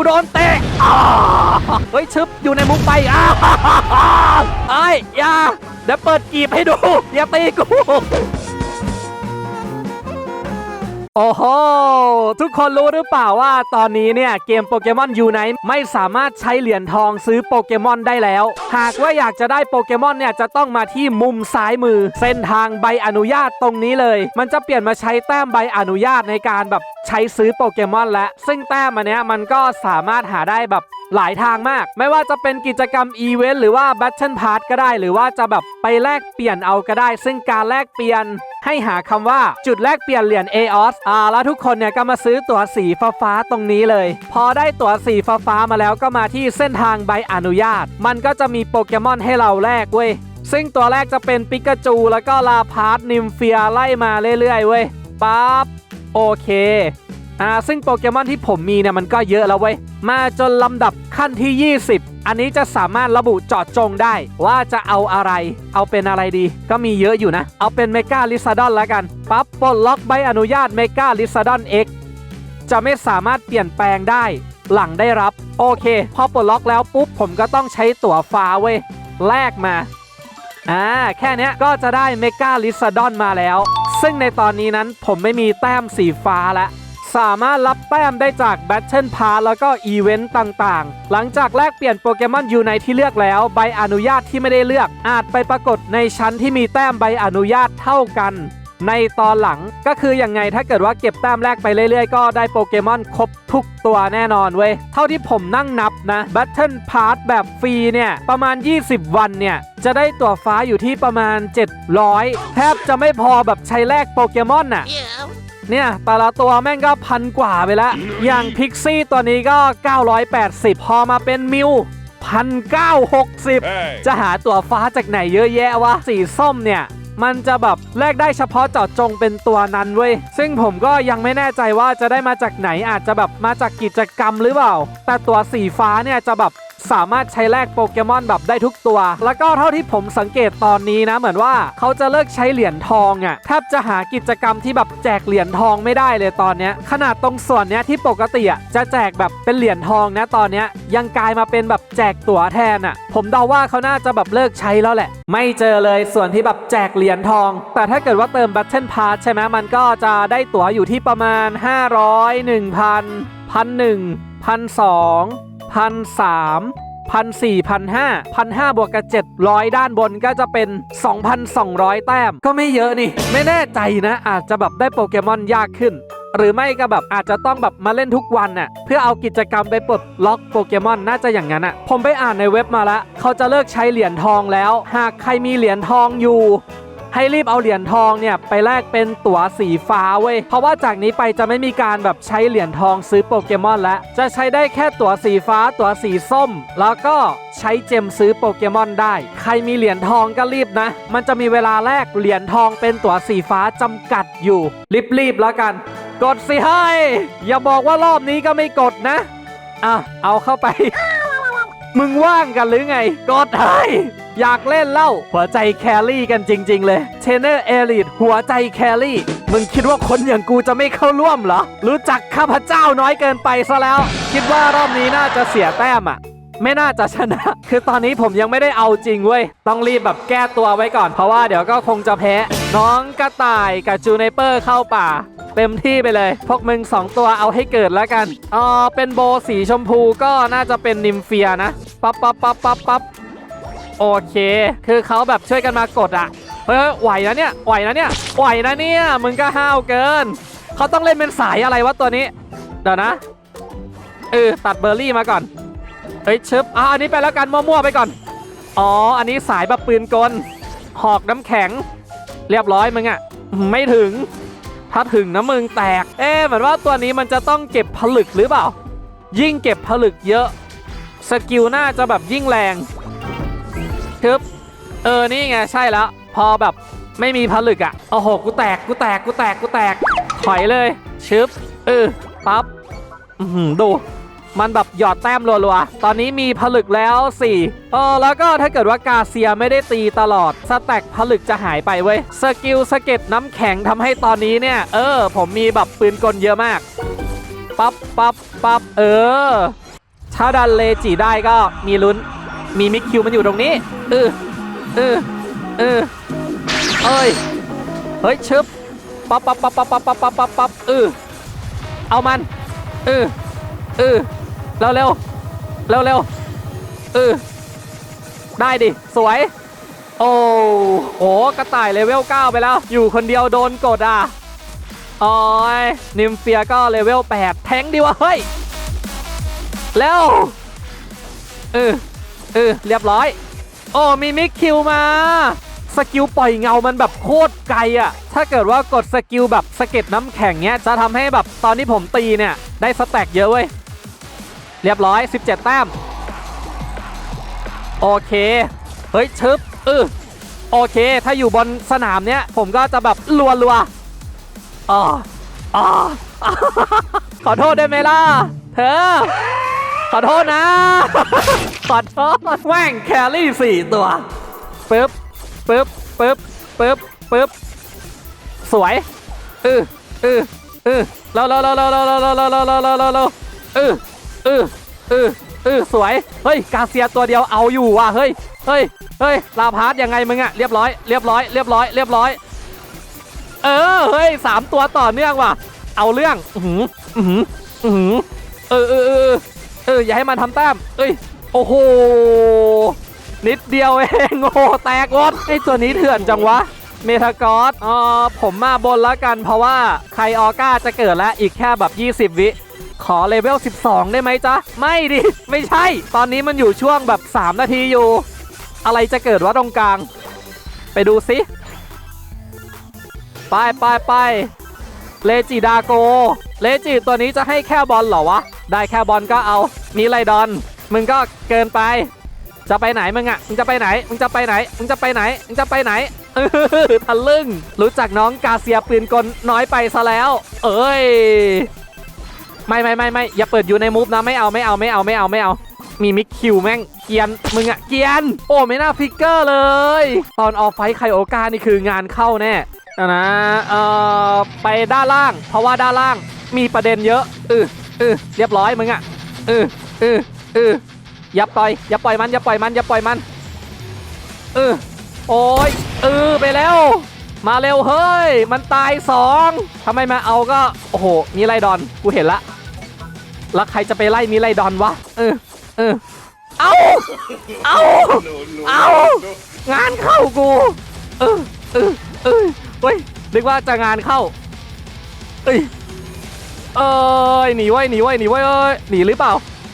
กูโดนเตะเฮ้ยชึบอยู่ในมุมไปอ้าไอ้ย่าเดี๋ยวเปิดกีบให้ดูอย่าตีกู โอ้โห ทุกคนรู้หรือเปล่าว่าตอนนี้เนี่ย เกมโปเกมอนยูไนไม่สามารถใช้เหรียญทองซื้อโปเกมอนได้แล้ว หากว่าอยากจะได้โปเกมอนเนี่ย จะต้องมาที่มุมซ้ายมือ เส้นทางใบอนุญาตตรงนี้เลย มันจะเปลี่ยนมาใช้แต้มใบอนุญาตในการแบบใช้ซื้อโปเกมอนแล้วซึ่งแต้มอันเนี้ยมันก็สามารถหาได้แบบ หลายทางมาก ไม่ว่าจะเป็นกิจกรรมอีเวนต์หรือว่าแบทเทิลพาร์ก็ได้ หรือว่าจะแบบไปแลกเปลี่ยนเอาก็ได้ ซึ่งการแลกเปลี่ยนให้หาคำว่าจุดแลกเปลี่ยนเหรียญ AOS อ่าแล้วทุกคนเนี่ยก็มาซื้อตั๋วสีฟ้าตรงนี้เลย พอได้ตั๋วสีฟ้ามาแล้วก็มาที่เส้นทางใบอนุญาต มันก็จะมีโปเกมอนให้เราแลกเว้ย ซึ่งตัวแรกจะเป็นปิกาจู แล้วก็ลาพาร์ตนิมเฟียไล่มาเรื่อยๆเว้ยปั๊บโอเค อ่าซึ่งโปเกมอนที่ผมมีเนี่ยมันก็เยอะแล้วเว้ย มาจนลำดับขั้นที่ 20 อันนี้จะสามารถระบุเจาะจงได้ว่าจะเอาอะไร เอาเป็นอะไรดี ก็มีเยอะอยู่นะ เอาเป็นเมกาลิซาดอนแล้วกันปั๊บปลดล็อกใบอนุญาตเมกาลิซาดอน X จะไม่สามารถเปลี่ยนแปลงได้หลังได้รับ โอเค พอปลดล็อกแล้วปุ๊บ ผมก็ต้องใช้ตั๋วฟ้าเว้ยแลกมาอ่าแค่นี้ก็จะได้เมกาลิซาดอนมาแล้ว ซึ่งในตอนนี้นั้นผมไม่มีแต้มสีฟ้าแล้ว สามารถรับแต้มได้จากแบทเทิลพาแล้วก็อีเวนต์ต่างๆ หลังจากแลกเปลี่ยนโปเกมอนยูไนที่เลือกแล้ว ใบอนุญาตที่ไม่ได้เลือก อาจไปปรากฏในชั้นที่มีแต้มใบอนุญาตเท่ากัน ในตอนหลังก็คืออย่างไงถ้าเกิดว่าเก็บแต้มแรกไปเรื่อยๆ ก็ได้โปเกมอนครบทุกตัวแน่นอนเว้ย เท่าที่ผมนั่งนับนะแบทเทิลพาร์แบบฟรีเนี่ย ประมาณ 20 วันเนี่ย จะได้ตัวฟ้าอยู่ที่ประมาณ 700 แทบจะไม่พอแบบใช้แลกโปเกมอนน่ะ เนี่ย แต่ละตัวแม่งก็พันกว่าไปแล้ว อย่างพิกซี่ตัวนี้ก็ 980 พอมาเป็นมิวพันเก้าหกสิบ Hey. จะหาตัวฟ้าจากไหนเยอะแยะวะสีส้มเนี่ยมันจะแบบแลกได้เฉพาะเจาะจงเป็นตัวนั้นเว้ย ซึ่งผมก็ยังไม่แน่ใจว่าจะได้มาจากไหนอาจจะแบบมาจากกิจกรรมหรือเปล่า แต่ตัวสีฟ้าเนี่ยจะแบบ สามารถใช้แลกโปเกมอนแบบได้ทุกตัว แล้วก็เท่าที่ผมสังเกตตอนนี้นะ เหมือนว่าเขาจะเลิกใช้เหรียญทองอะ่ะแทบจะหากิจกรรมที่แบบแจกเหรียญทองไม่ได้เลยตอนเนี้ยขนาดตรงส่วนเนี้ยที่ปกติอะ่ะจะแจกแบบเป็นเหรียญทองนะตอนเนี้ยยังกลายมาเป็นแบบแจกตั๋วแทนอะ่ะ ผมเดาว่าเขาน่าจะแบบเลิกใช้แล้วแหละ ไม่เจอเลยส่วนที่แบบแจกเหรียญทอง แต่ถ้าเกิดว่าเติม Battle Pass ใช่ไหมมันก็จะได้ตั๋วอยู่ที่ประมาณ 500 1,000 1,001 1,200 1,300พันสี่พันห้าพันห้าบวกกับเจ็ดร้อยด้านบนก็จะเป็น 2,200 แต้ม ก็ไม่เยอะนี่ ไม่แน่ใจนะ อาจจะแบบได้โปเกมอนยากขึ้น หรือไม่ก็แบบอาจจะต้องแบบมาเล่นทุกวันน่ะเพื่อเอากิจกรรมไปปลดล็อกโปเกมอนน่าจะอย่างนั้นอะผมไปอ่านในเว็บมาแล้วเขาจะเลิกใช้เหรียญทองแล้ว หากใครมีเหรียญทองอยู่ ให้รีบเอาเหรียญทองเนี่ยไปแลกเป็นตั๋วสีฟ้าเว้ย เพราะว่าจากนี้ไปจะไม่มีการแบบใช้เหรียญทองซื้อโปเกมอนแล้ว จะใช้ได้แค่ตั๋วสีฟ้า ตั๋วสีส้ม แล้วก็ใช้เจมซื้อโปเกมอนได้ ใครมีเหรียญทองก็รีบนะ มันจะมีเวลาแลกเหรียญทองเป็นตั๋วสีฟ้าจำกัดอยู่ รีบๆแล้วกัน กดสิให้ อย่าบอกว่ารอบนี้ก็ไม่กดนะ อะ เอาเข้าไป มึงว่างกันหรือไง กดให้ อยากเล่นเล่าหัวใจแครี่กันจริง ๆ เลยเทรนเนอร์เอลิทหัวใจแครี่ มึงคิดว่าคนอย่างกูจะไม่เข้าร่วมเหรอ รู้จักข้าพเจ้าน้อยเกินไปซะแล้ว คิดว่ารอบนี้น่าจะเสียแต้มอะไม่น่าจะชนะ คือตอนนี้ผมยังไม่ได้เอาจริงเว้ย ต้องรีบแบบแก้ตัวไว้ก่อน เพราะว่าเดี๋ยวก็คงจะแพ้ น้องกระต่ายกับจูเนเปอร์เข้าป่า เต็มที่ไปเลย พวกมึง2ตัวเอาให้เกิดแล้วกันเออเป็นโบสีชมพูก็น่าจะเป็นนิมเฟียนะ ปั๊บปั๊บปั๊บปั๊บปั๊บ โอเค คือเขาแบบช่วยกันมากดอะเฮ้ยไหวนะเนี่ยไหวนะเนี่ยไหวนะเนี่ยมึงก็ห้าวเกินเขาต้องเล่นเป็นสายอะไรวะตัวนี้เดี๋ยวนะเออตัดเบอร์รี่มาก่อนเฮ้ยชึบอะอันนี้ไปแล้วกันมั่วๆไปก่อน อ๋อ อันนี้สายแบบปืนกล หอกน้ำแข็ง เรียบร้อยมึงอะไม่ถึง ถ้าถึงนะมึงแตก เอ๊ะเหมือนว่าตัวนี้มันจะต้องเก็บผลึกหรือเปล่า ยิ่งเก็บผลึกเยอะ สกิลน่าจะแบบยิ่งแรง ทึบเออนี่ไงใช่แล้ว พอแบบไม่มีผลึกอะ่ะโอ้โหกูแตกกูแตกกูแตกกูแตกถอยเลยชึบเออปั๊บอือดู มันแบบหยอดแต้มรัวๆ ตอนนี้มีผลึกแล้ว4เออแล้วก็ถ้าเกิดว่ากาเซียไม่ได้ตีตลอด สแต็กผลึกจะหายไปเว้ย สกิลสเก็ดน้ำแข็งทำให้ตอนนี้เนี่ย เออ ผมมีแบบปืนกลเยอะมาก ปั๊บปั๊บปั๊บเออ ถ้าดันเลจิได้ก็มีลุ้น มีมิกคิวมันอยู่ตรงนี้ เออเออเออเอ้ย เฮ้ยชึบปั๊บปั๊บปั๊บปั๊บปั๊บปั๊บปั๊บปั๊บปับเออเอามันเออเออเร็วเร็วเร็วเร็วเออได้ดิ สวย โอ้โหกระต่ายเลเวล 9 ไปแล้ว อยู่คนเดียวโดนกดอะโอ้ยนิมเฟียก็เลเวล 8 แทงดีวะ เฮ้ย แล้วเออเออเรียบร้อย โอ้มีมิกคิวมาสกิลปล่อยเงามันแบบโคตรไกลอะถ้าเกิดว่ากดสกิลแบบสเก็ดน้ำแข็งเนี้ยจะทำให้แบบตอนที่ผมตีเนี่ยได้สแต็กเยอะเว้ย เรียบร้อย 17 แต้ม โอเค เฮ้ยชึบเออโอเค ถ้าอยู่บนสนามเนี้ยผมก็จะแบบรัวรัวอ๋ออ๋อขอโทษได้ไหมล่ะ เธอ ขอโทษนะ ขอโทษแม่งแครี่สี่ตัวปึ๊บปึ๊บปึ๊บปึ๊บปึ๊บสวยเออเออเออเราเราเราเราเราเราเราเราเราเราเราเราเออเออเออเออสวย เฮ้ย กาเซียตัวเดียวเอาอยู่ว่ะ เฮ้ย เฮ้ย เฮ้ย ลาพาร์ตยังไงมึงอะเรียบร้อย เรียบร้อย เรียบร้อย เรียบร้อย เออ เฮ้ยสามตัวต่อเนื่องว่ะ เอาเรื่อง อือหือ อือหือ อือหือ เออเออ อออย่าให้มันทำแต้มเอ้ยโอ้โหนิดเดียวเองโอ้แตกหมดไอตัวนี้เถื่อนจังวะเมทากอสอ่าผมมาบนแล้วกันเพราะว่าใครออก้าจะเกิดแล้วอีกแค่แบบ 20 วิ ขอเลเวล 12 ได้ไหมจ๊ะ ไม่ดิ ไม่ใช่ ตอนนี้มันอยู่ช่วงแบบ 3 นาทีอยู่ อะไรจะเกิดวะตรงกลาง ไปดูสิไปไปไป เลจิดาโก เลจิตัวนี้จะให้แค่บอลเหรอวะ ได้แค่บอลก็เอามีไรดอน มึงก็เกินไป จะไปไหนมึงอะมึงจะไปไหน มึงจะไปไหน มึงจะไปไหน มึงจะไปไหนทะลึ่ง รู้จักน้องกาเซียปืนกลน้อยไปซะแล้ว เอ้ย ไม่ไม่ไม่ไม่อย่าเปิดอยู่ในมูฟนะ ไม่เอาไม่เอาไม่เอาไม่เอาไม่เอา มีมิกคิวแม่งเกียนมึงอะเกียน โอ้ไม่น่าฟิกเกอร์เลย ตอนออกไฟไคโอกานี่คืองานเข้าแน่นะเอ่อไปด้านล่าง เพราะว่าด้านล่างมีประเด็นเยอะเออเออเรียบร้อยมึงอะเออเออเอออย่าปล่อยอย่าปล่อยมันอย่าปล่อยมันอย่าปล่อยมันเออโอ้ยเออไปแล้ว มาเร็วเฮ้ย มันตายสองทำไมมาเอาก็ โอ้โห มีไรดอน กูเห็นละ แล้วใครจะไปไล่มีไรดอนวะเออ ออ เอา เอา เอา งานเข้ากู เออ เออ เออเฮ้ยนึกว่าจะงานเข้า เอ้ย เอ้ย หนีไว้หนีไว้หนีไว้เอ้ย หนีหรือเปล่า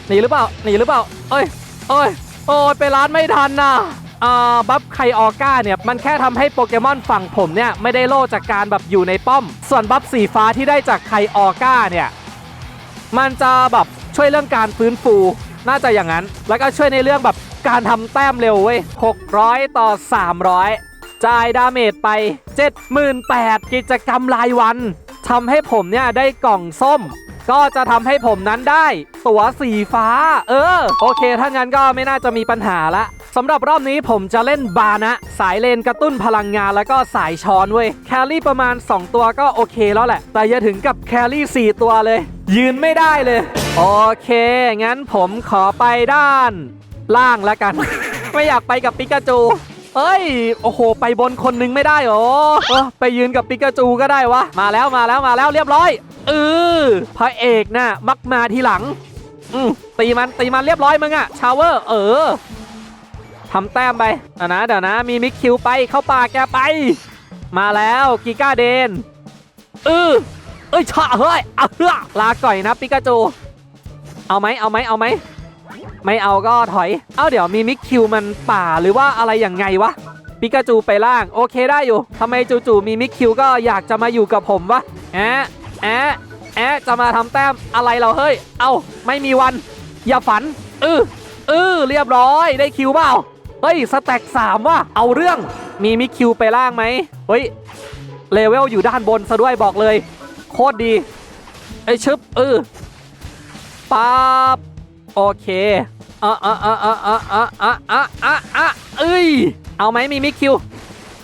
หนีหรือเปล่า หนีหรือเปล่า เอ้ย เอ้ย โอ้ยไปร้านไม่ทันน่ะอ่าบัฟไคออก้าเนี่ย มันแค่ทำให้โปเกมอนฝั่งผมเนี่ย ไม่ได้โล่จากการแบบอยู่ในป้อม ส่วนบัฟสีฟ้าที่ได้จากไคออก้าเนี่ย มันจะแบบช่วยเรื่องการฟื้นฟู น่าจะอย่างนั้น แล้วก็ช่วยในเรื่องแบบการทำแต้มเร็วเว้ย600 ต่อ 300 จ่ายดาเมจไป 78,000กิจกรรมรายวันทำให้ผมเนี่ยได้กล่องส้ม ก็จะทำให้ผมนั้นได้ ตั๋วสีฟ้า เออ โอเค ถ้างั้นก็ไม่น่าจะมีปัญหาละสำหรับรอบนี้ผมจะเล่นบานะ สายเลนกระตุ้นพลังงานแล้วก็สายช้อนเว้ย แครี่ประมาณ 2 ตัวก็โอเคแล้วแหละ แต่อย่าถึงกับแครี่ 4 ตัวเลย ยืนไม่ได้เลย โอเค งั้นผมขอไปด้าน ล่างแล้วกัน ไม่อยากไปกับปิกาจูเฮ้ย โอ้โห ไปบนคนหนึงไม่ได้เหรอเออไปยืนกับปิกาจูก็ได้วะ มาแล้วมาแล้วมาแล้วเรียบร้อย เออพระเอกน่ะมักมาทีหลัง อืมตีมันตีมันเรียบร้อยมึงอะชาวเวอร์ เออทำแต้มไปอะนะเดี๋ยวนะ มีมิกคิวไปเข้าป่าแกไป มาแล้วกิก้าเดนเออเอ้ยชะเฮ้ยเอาเฮ้อลาก่อยนะปิกาจู เอาไหมเอาไหมเอาไหมไม่เอาก็ถอย เอ้าเดี๋ยวมีมิกคิวมันป่าหรือว่าอะไรอย่างไงวะปิกาจูไปล่างโอเคได้อยู่ทำไมจู่ๆมีมิกคิวก็อยากจะมาอยู่กับผมวะแอะแอะแอะจะมาทำแต้มอะไรเราเฮ้ย เอ้าไม่มีวัน อย่าฝันเออเออเรียบร้อยได้คิวเปล่าเฮ้ยสแต็กสามว่ะเอาเรื่องมีมิกคิวไปล่างไหมเฮ้ยเลเวลอยู่ด้านบนซะด้วยบอกเลย โคตรดีไอชึบเออ ปั๊บโอเคอะอะอะอะอะอะอะอะอะอะเอ้ย เอาไหมมีมิคิว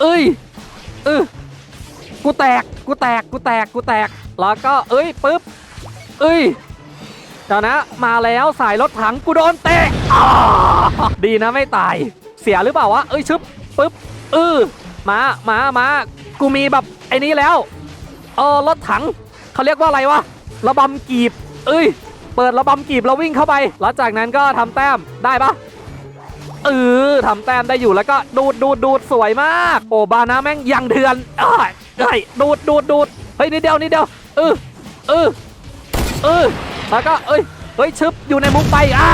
เอ้ยเออกูแตก กูแตก กูแตก กูแตก แล้วก็เอ้ยปึ๊บ เอ้ยจ้านะ มาแล้วสายรถถังกูโดนเตะดีนะไม่ตาย เสียหรือเปล่าวะ เอ้ยชึบปึ๊บเออมามามากูมีแบบไอ้นี้แล้ว เออรถถัง เขาเรียกว่าอะไรวะ ระบำกีบ เอ้ย เปิดระบำกีบแล้ววิ่งเข้าไปแล้วจากนั้นก็ทำแต้มได้ปะเออทำแต้มได้อยู่แล้วก็ดูดดูดดูดสวยมาก โอบานาแม่งยังเถื่อนเอ้ยเอ้ยดูดดูดดูดเฮ้ยนิดเดียวนิดเดียวเออเออเออแล้วก็เอ้ยเฮ้ยชึบอยู่ในมุมไปอ้า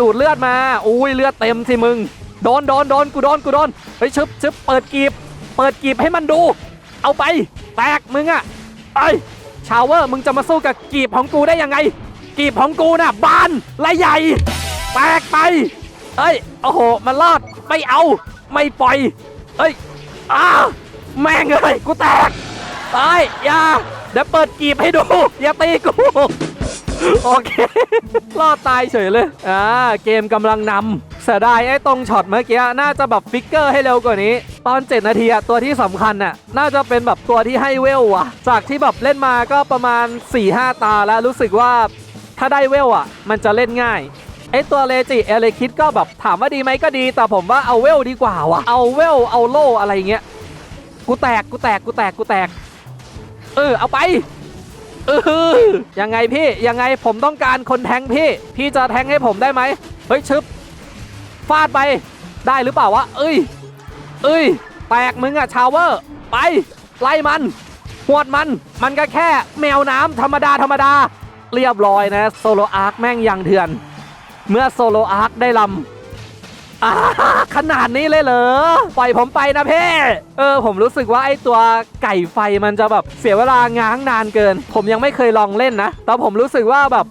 ดูดเลือดมาอุ้ยเลือดเต็มสิมึงโดนโดนโดนกูโดนกูโดนเฮ้ยชึบชึบเปิดกีบ เปิดกีบให้มันดู เอาไป แตกมึงอะไอ ชาวเวอร์มึงจะมาสู้กับกีบของกูได้ยังไง กีบของกูน่ะบานและใหญ่แตกไปเอ้ยโอ้โหมันรอดไม่เอาไม่ปล่อยเอ้ยอ้าแม่งเอ้ยกูแตกตายอย่าเดี๋ยวเปิดกีบให้ดูอย่าตีกูโอเครอดตายเฉยเลยอ่าเกมกำลังนำ เสียดายไอ้ตรงช็อตเมื่อกี้น่าจะแบบฟิกเกอร์ให้เร็วกว่านี้ ตอน 7 นาทีอะตัวที่สำคัญน่ะน่าจะเป็นแบบตัวที่ให้เวลว่ะจากที่แบบเล่นมาก็ประมาณ 4-5 ตาแล้วรู้สึกว่าถ้าได้เวลอะมันจะเล่นง่ายไอตัวเลจิเอเลคิดก็แบบถามว่าดีไหมก็ดี แต่ผมว่าเอาเวลดีกว่าว่ะเอาเวลเอาโลอะไรเงี้ยกูแตกกูแตกกูแตกกูแตก เออเอาไปเออยังไงพี่ยังไงผมต้องการคนแทงพี่ พี่จะแทงให้ผมได้ไหมเฮ้ยชึบ ฟาดไปได้หรือเปล่าวะ เอ้ย เอ้ย แตกมึงอะชาวเวอร์ ไป ไล่มัน หวดมัน มันก็แค่แมวน้ำธรรมดาธรรมดา เรียบร้อยนะ โซโลอาร์คแม่งยังเถื่อน เมื่อโซโลอาร์คได้ลำอ่าขนาดนี้เลยเหรอ ปล่อยผมไปนะเพ่เออ ผมรู้สึกว่าไอตัวไก่ไฟมันจะแบบเสียเวลาง้างนานเกิน ผมยังไม่เคยลองเล่นนะ แต่ผมรู้สึกว่าแบบ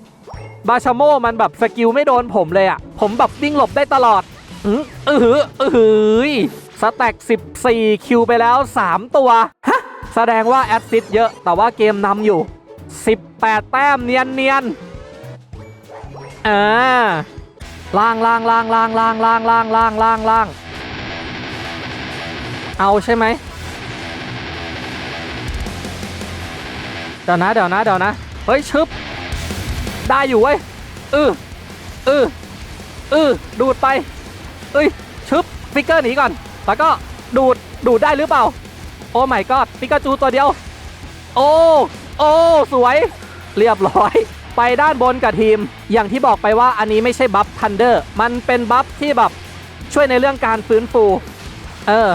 บาชาโมมันแบบสกิลไม่โดนผมเลยอะผมแบบวิ่งหลบได้ตลอดอือเออหือเออหือสแต็ก14 คิวไปแล้ว 3 ตัว ฮะ แสดงว่าแอดซิดเยอะ แต่ว่าเกมนำอยู่ 18 แต้มเนียนเนียนอ่าล่างล่างล่างล่างล่างล่างล่างล่างล่างล่างเอาใช่ไหมเดี๋ยวนะเดี๋ยวนะเดี๋ยวนะ เฮ้ยชึบ ได้อยู่เว้ยเออเออเออดูดไป เอ้ย ชึบฟิกเกอร์หนีก่อน แล้วก็ดูด ดูดได้หรือเปล่า โอ้ไม่ก็ปิกาจูตัวเดียว โอ้ โอ้ สวย เรียบร้อย ไปด้านบนกับทีม อย่างที่บอกไปว่าอันนี้ไม่ใช่บัฟทันเดอร์ มันเป็นบัฟที่แบบช่วยในเรื่องการฟื้นฟู เออ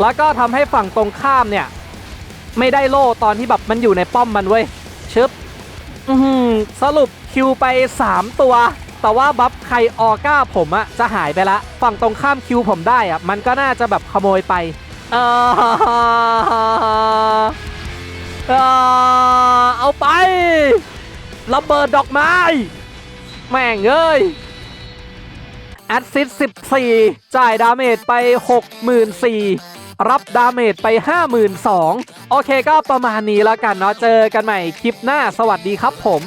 แล้วก็ทำให้ฝั่งตรงข้ามเนี่ย ไม่ได้โล่ตอนที่แบบมันอยู่ในป้อมมันเว้ย ชึบ อือหือสรุปคิวไป 3 ตัว แต่ว่าบัฟใครออก้าผมอะจะหายไปละ ฝั่งตรงข้ามคิวผมได้อะมันก็น่าจะแบบขโมยไปเออเออเอาไประเบิดดอกไม้ แม่งเอ้ยแอดซิส14 จ่ายดาเมจไป 64,000 รับดาเมจไป 52,000โอเคก็ประมาณนี้แล้วกันเนาะเจอกันใหม่คลิปหน้าสวัสดีครับผม